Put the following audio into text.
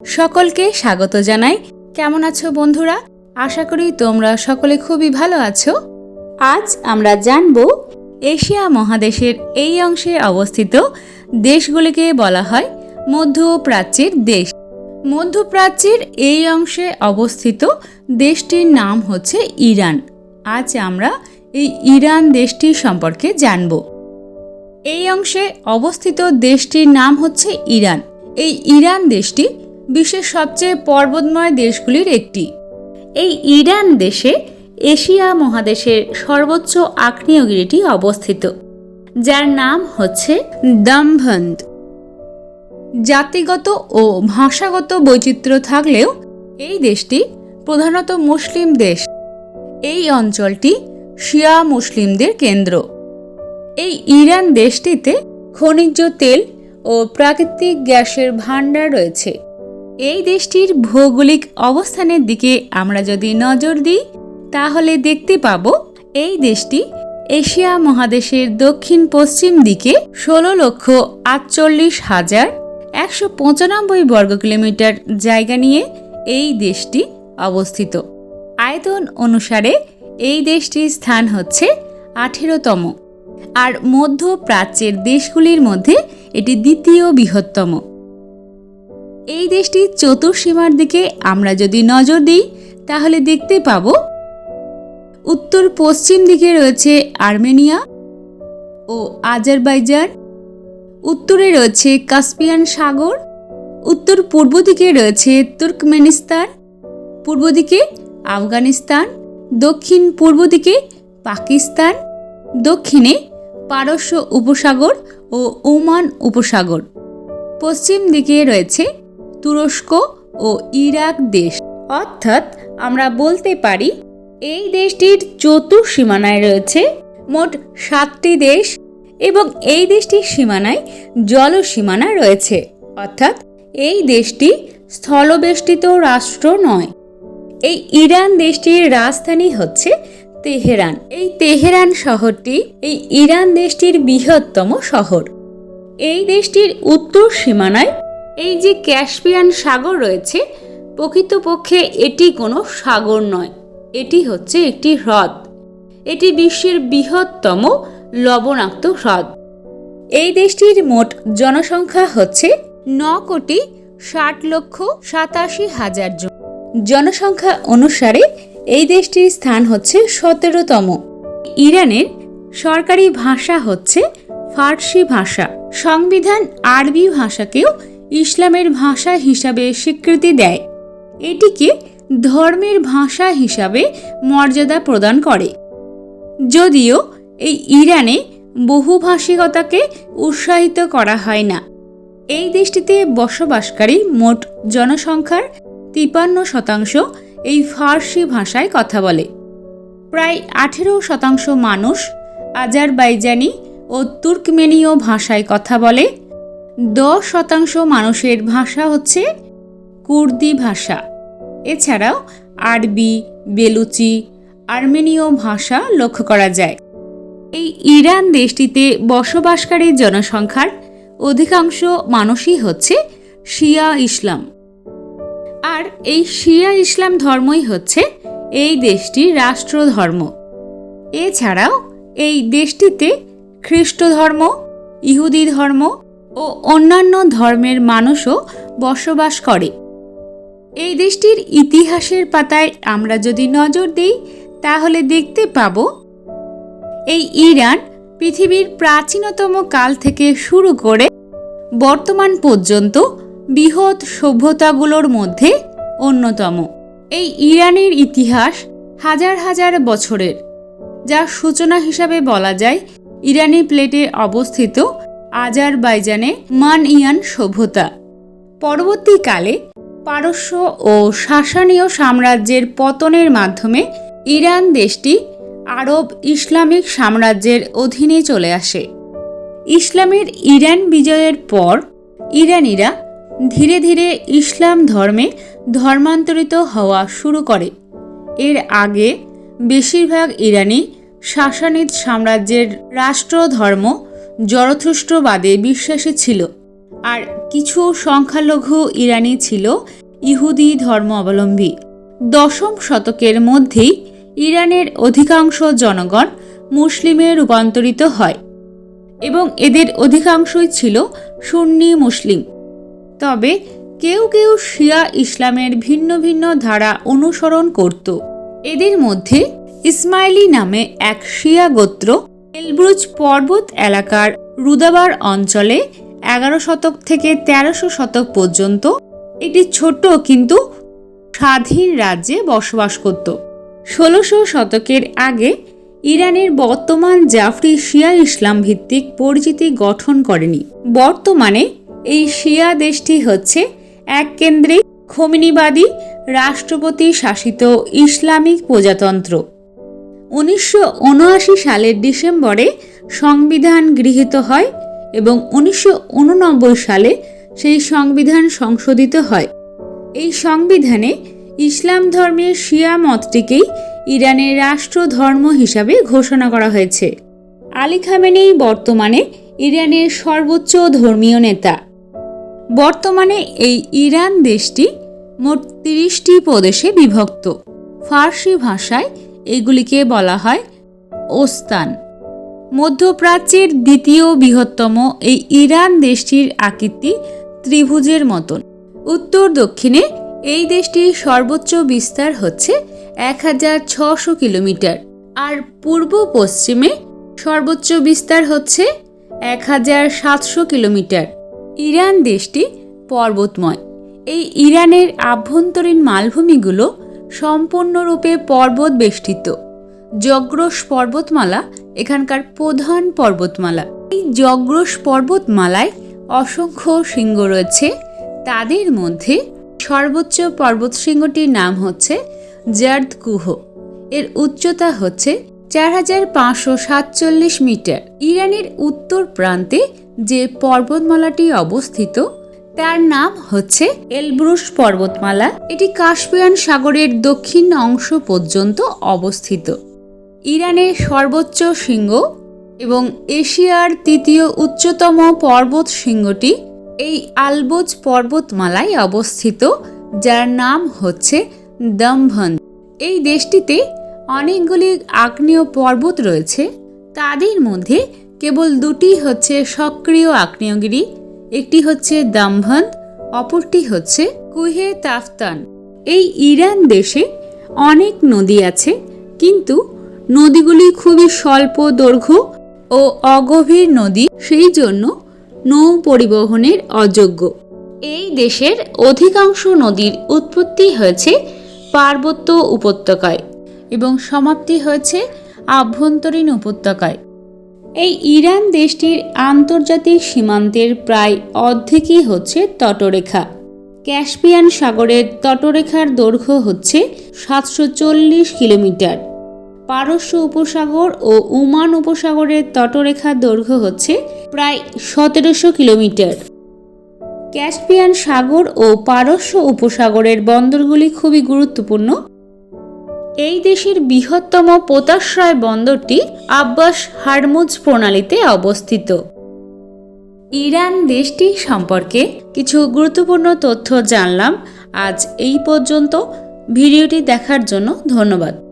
সকলকে স্বাগত জানাই। কেমন আছো বন্ধুরা? আশা করি তোমরা সকলে খুবই ভালো আছো। আজ আমরা জানব এশিয়া মহাদেশের এই অংশে অবস্থিত দেশগুলিকে বলা হয় মধ্যপ্রাচ্যের দেশ। মধ্যপ্রাচ্যের এই অংশে অবস্থিত দেশটির নাম হচ্ছে ইরান। আজ আমরা এই ইরান দেশটি সম্পর্কে জানব। এই অংশে অবস্থিত দেশটির নাম হচ্ছে ইরান। এই ইরান দেশটি বিশ্বের সবচেয়ে পর্বতময় দেশগুলির একটি। এই ইরান দেশে এশিয়া মহাদেশের সর্বোচ্চ আগ্নেয়গিরিটি অবস্থিত, যার নাম হচ্ছে দমভন্দ। জাতিগত ও ভাষাগত বৈচিত্র্য থাকলেও এই দেশটি প্রধানত মুসলিম দেশ। এই অঞ্চলটি শিয়া মুসলিমদের কেন্দ্র। এই ইরান দেশটিতে খনিজ তেল ও প্রাকৃতিক গ্যাসের ভাণ্ডার রয়েছে। এই দেশটির ভৌগোলিক অবস্থানের দিকে আমরা যদি নজর দিই, তাহলে দেখতে পাব এই দেশটি এশিয়া মহাদেশের দক্ষিণ পশ্চিম দিকে ষোলো লক্ষ আটচল্লিশ হাজার একশো পঁচানব্বই বর্গ কিলোমিটার জায়গা নিয়ে এই দেশটি অবস্থিত। আয়তন অনুসারে এই দেশটির স্থান হচ্ছে আঠেরোতম। আর মধ্যপ্রাচ্যের দেশগুলির মধ্যে এটি দ্বিতীয় বৃহত্তম। এই দেশটির চতুর্সীমার দিকে আমরা যদি নজর দিই, তাহলে দেখতে পাব উত্তর পশ্চিম দিকে রয়েছে আর্মেনিয়া ও আজারবাইজান, উত্তরে রয়েছে কাস্পিয়ান সাগর, উত্তর পূর্ব দিকে রয়েছে তুর্কমেনিস্তান, পূর্ব দিকে আফগানিস্তান, দক্ষিণ পূর্ব দিকে পাকিস্তান, দক্ষিণে পারস্য উপসাগর ও ওমান উপসাগর। পশ্চিম দিকে রয়েছে তুরস্ক ও ইরাক দেশ। অর্থাৎ আমরা বলতে পারি, এই দেশটির চতুর সীমানায় রয়েছে মোট সাতটি দেশ এবং এই দেশটির সীমানায় জলসীমানা রয়েছে। অর্থাৎ এই দেশটি স্থলবেষ্টিত রাষ্ট্র নয়। এই ইরান দেশটির রাজধানী হচ্ছে তেহরান। এই তেহরান শহরটি এই ইরান দেশটির বৃহত্তম শহর। এই দেশটির উত্তর সীমানায় এই যে ক্যাসপিয়ান সাগর রয়েছে, প্রকৃতপক্ষে এটি কোনো সাগর নয়। এটি হচ্ছে একটি হ্রদ। এটি বিশ্বের বৃহত্তম লবণাক্ত হ্রদ। এই দেশটির মোট জনসংখ্যা হচ্ছে ন কোটি ষাট লক্ষ সাতাশি হাজার জন। জনসংখ্যা অনুসারে এই দেশটির স্থান হচ্ছে সতেরোতম। ইরানের সরকারি ভাষা হচ্ছে ফার্সি ভাষা। সংবিধান আরবি ভাষাকেও ইসলামের ভাষা হিসাবে স্বীকৃতি দেয়। এটিকে ধর্মের ভাষা হিসাবে মর্যাদা প্রদান করে। যদিও এই ইরানে বহুভাষিকতাকে উৎসাহিত করা হয় না। এই দেশটিতে বসবাসকারী মোট জনসংখ্যার তিপান্ন শতাংশ এই ফার্সি ভাষায় কথা বলে। প্রায় আঠেরো শতাংশ মানুষ আজারবাইজানি ও তুর্কমেনীয় ভাষায় কথা বলে। দশ শতাংশ মানুষের ভাষা হচ্ছে কুর্দি ভাষা। এছাড়াও আরবি, বেলুচি, আর্মেনীয় ভাষা লক্ষ্য করা যায়। এই ইরান দেশটিতে বসবাসকারী জনসংখ্যার অধিকাংশ মানুষই হচ্ছে শিয়া ইসলাম। আর এই শিয়া ইসলাম ধর্মই হচ্ছে এই দেশটির রাষ্ট্রধর্ম। এছাড়াও এই দেশটিতে খ্রিস্ট ধর্ম ইহুদি ধর্ম ও অন্যান্য ধর্মের মানুষও বসবাস করে। এই দেশটির ইতিহাসের পাতায় আমরা যদি নজর দিই, তাহলে দেখতে পাব, এই ইরান পৃথিবীর প্রাচীনতম কাল থেকে শুরু করে বর্তমান পর্যন্ত বৃহৎ সভ্যতাগুলোর মধ্যে অন্যতম। এই ইরানের ইতিহাস হাজার হাজার বছরের, যার সূচনা হিসাবে বলা যায়, ইরানি প্লেটে অবস্থিত আজারবাইজানে মান ইয়ান সভ্যতা। পরবর্তীকালে পারস্য ও শাসানীয় সাম্রাজ্যের পতনের মাধ্যমে ইরান দেশটি আরব ইসলামিক সাম্রাজ্যের অধীনে চলে আসে। ইসলামের ইরান বিজয়ের পর ইরানিরা ধীরে ধীরে ইসলাম ধর্মে ধর্মান্তরিত হওয়া শুরু করে। এর আগে বেশিরভাগ ইরানি শাসানিদ সাম্রাজ্যের রাষ্ট্রধর্ম জরথুষ্ট্রবাদে বিশ্বাসী ছিল। আর কিছু সংখ্যালঘু ইরানি ছিল ইহুদি ধর্ম অবলম্বী। দশম শতকের মধ্যেই ইরানের অধিকাংশ জনগণ মুসলিমে রূপান্তরিত হয় এবং এদের অধিকাংশই ছিল সুন্নি মুসলিম। তবে কেউ কেউ শিয়া ইসলামের ভিন্ন ভিন্ন ধারা অনুসরণ করত। এদের মধ্যে ইসমাইলি নামে এক শিয়া গোত্র এলব্রুজ পর্বত এলাকার রুদাবার অঞ্চলে এগারো শতক থেকে তেরোশো শতক পর্যন্ত একটি ছোট্ট কিন্তু স্বাধীন রাজ্যে বসবাস করত। ষোলোশো শতকের আগে ইরানের বর্তমান জাফরি শিয়া ইসলাম ভিত্তিক পরিচিতি গঠন করেনি। বর্তমানে এই শিয়া দেশটি হচ্ছে এক কেন্দ্রিক খমিনিবাদী রাষ্ট্রপতি শাসিত ইসলামিক প্রজাতন্ত্র। উনিশশো উনআশি সালের ডিসেম্বরে সংবিধান গৃহীত হয় এবং উনিশশো উননব্বই সালে সেই সংবিধান সংশোধিত হয়। এই সংবিধানে ইসলাম ধর্মের শিয়া মতটিকেই ইরানের রাষ্ট্র ধর্ম হিসাবে ঘোষণা করা হয়েছে। আলী খামেনেই বর্তমানে ইরানের সর্বোচ্চ ধর্মীয় নেতা। বর্তমানে এই ইরান দেশটি মোট তিরিশটি প্রদেশে বিভক্ত। ফার্সি ভাষায় এগুলিকে বলা হয় ওস্তান। মধ্যপ্রাচ্যের দ্বিতীয় বৃহত্তম এই ইরান দেশটির আকৃতি ত্রিভুজের মতন। উত্তর দক্ষিণে এই দেশটির সর্বোচ্চ বিস্তার হচ্ছে এক হাজার ছশো কিলোমিটার আর পূর্ব পশ্চিমে সর্বোচ্চ বিস্তার হচ্ছে এক হাজার সাতশো কিলোমিটার। ইরান দেশটি পর্বতময়। এই ইরানের আভ্যন্তরীণ মালভূমিগুলো সম্পূর্ণরূপে পর্বত বেষ্টিত জগ্রস পর্বতমালা, এখানকার প্রধান পর্বতমালা। এই জগ্রস পর্বতমালায় অসংখ্য শৃঙ্গ রয়েছে। তাদের মধ্যে সর্বোচ্চ পর্বত শৃঙ্গটির নাম হচ্ছে জার্দ কুহ এর উচ্চতা হচ্ছে চার হাজার পাঁচশো সাতচল্লিশ মিটার। ইরানের উত্তর প্রান্তে যে পর্বতমালাটি অবস্থিত তার নাম হচ্ছে এলব্রুশ পর্বতমালা। এটি কাস্পিয়ান সাগরের দক্ষিণ অংশ পর্যন্ত অবস্থিত। ইরানের সর্বোচ্চ শৃঙ্গ এবং এশিয়ার তৃতীয় উচ্চতম পর্বত শৃঙ্গটি এই আলবোজ পর্বতমালায় অবস্থিত, যার নাম হচ্ছে দমভন। এই দেশটিতে অনেকগুলি আগ্নেয় পর্বত রয়েছে। তাদের মধ্যে কেবল দুটি হচ্ছে সক্রিয় আগ্নেয়গিরি একটি হচ্ছে দামভন, অপরটি হচ্ছে কুহে তাফতান। এই ইরান দেশে অনেক নদী আছে, কিন্তু নদীগুলি খুবই স্বল্প দৈর্ঘ্য ও অগভীর নদী, সেই জন্য নৌ পরিবহনের অযোগ্য। এই দেশের অধিকাংশ নদীর উৎপত্তি হয়েছে পার্বত্য উপত্যকায় এবং সমাপ্তি হয়েছে আভ্যন্তরীণ উপত্যকায়। এই ইরান দেশটির আন্তর্জাতিক সীমান্তের প্রায় অর্ধেকই হচ্ছে তটরেখা। ক্যাসপিয়ান সাগরের তটরেখার দৈর্ঘ্য হচ্ছে সাতশো চল্লিশ কিলোমিটার। পারস্য উপসাগর ও ওমান উপসাগরের তটরেখার দৈর্ঘ্য হচ্ছে প্রায় সতেরোশো কিলোমিটার। ক্যাসপিয়ান সাগর ও পারস্য উপসাগরের বন্দরগুলি খুবই গুরুত্বপূর্ণ। এই দেশের বৃহত্তম পোতাশ্রয় বন্দরটি আব্বাস হারমুজ প্রণালীতে অবস্থিত। ইরান দেশটি সম্পর্কে কিছু গুরুত্বপূর্ণ তথ্য জানলাম। আজ এই পর্যন্ত। ভিডিওটি দেখার জন্য ধন্যবাদ।